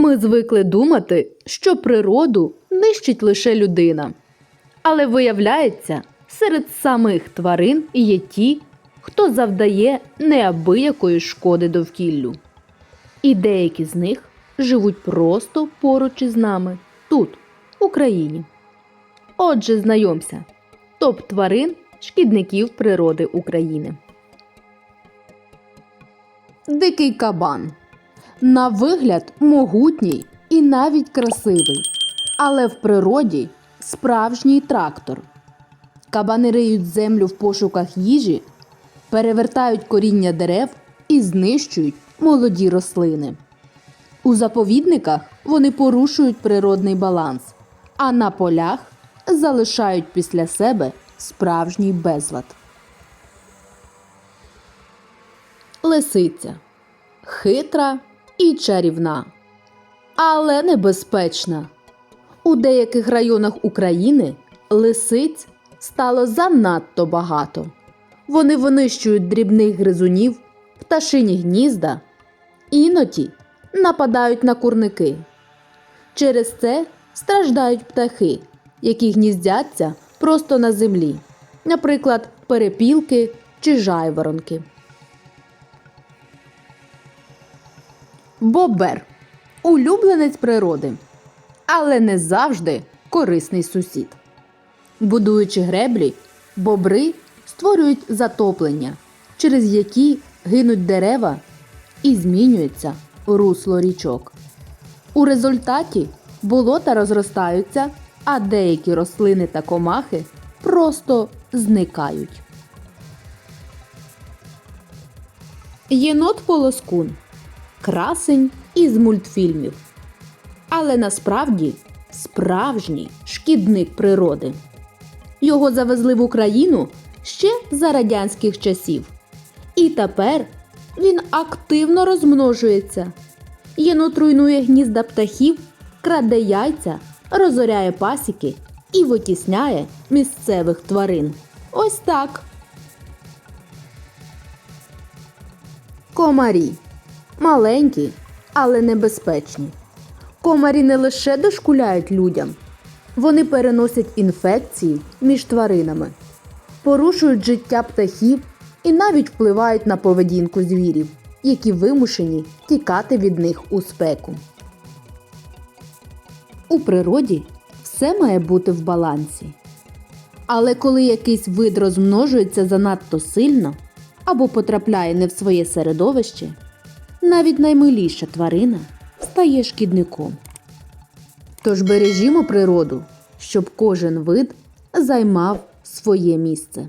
Ми звикли думати, що природу нищить лише людина. Але виявляється, серед самих тварин є ті, хто завдає неабиякої шкоди довкіллю. І деякі з них живуть просто поруч із нами, тут, в Україні. Отже, знайомся: топ тварин шкідників природи України. Дикий кабан. На вигляд могутній і навіть красивий, але в природі справжній трактор. Кабани риють землю в пошуках їжі, перевертають коріння дерев і знищують молоді рослини. У заповідниках вони порушують природний баланс, а на полях залишають після себе справжній безлад. Лисиця хитра і чарівна, але небезпечна. У деяких районах України лисиць стало занадто багато. Вони винищують дрібних гризунів, пташині гнізда, іноді нападають на курники. Через це страждають птахи, які гніздяться просто на землі, наприклад, перепілки чи жайворонки. Бобер улюбленець природи, але не завжди корисний сусід. Будуючи греблі, бобри створюють затоплення, через які гинуть дерева і змінюється русло річок. У результаті болота розростаються, а деякі рослини та комахи просто зникають. Єнот полоскун красень із мультфільмів. Але насправді справжній шкідник природи. Його завезли в Україну ще за радянських часів. І тепер він активно розмножується. Єнот руйнує гнізда птахів, краде яйця, розоряє пасіки і витісняє місцевих тварин. Ось так. Комарі маленькі, але небезпечні. Комарі не лише дошкуляють людям, вони переносять інфекції між тваринами, порушують життя птахів і навіть впливають на поведінку звірів, які вимушені тікати від них у спеку. У природі все має бути в балансі. Але коли якийсь вид розмножується занадто сильно або потрапляє не в своє середовище, навіть наймиліша тварина стає шкідником. Тож бережімо природу, щоб кожен вид займав своє місце.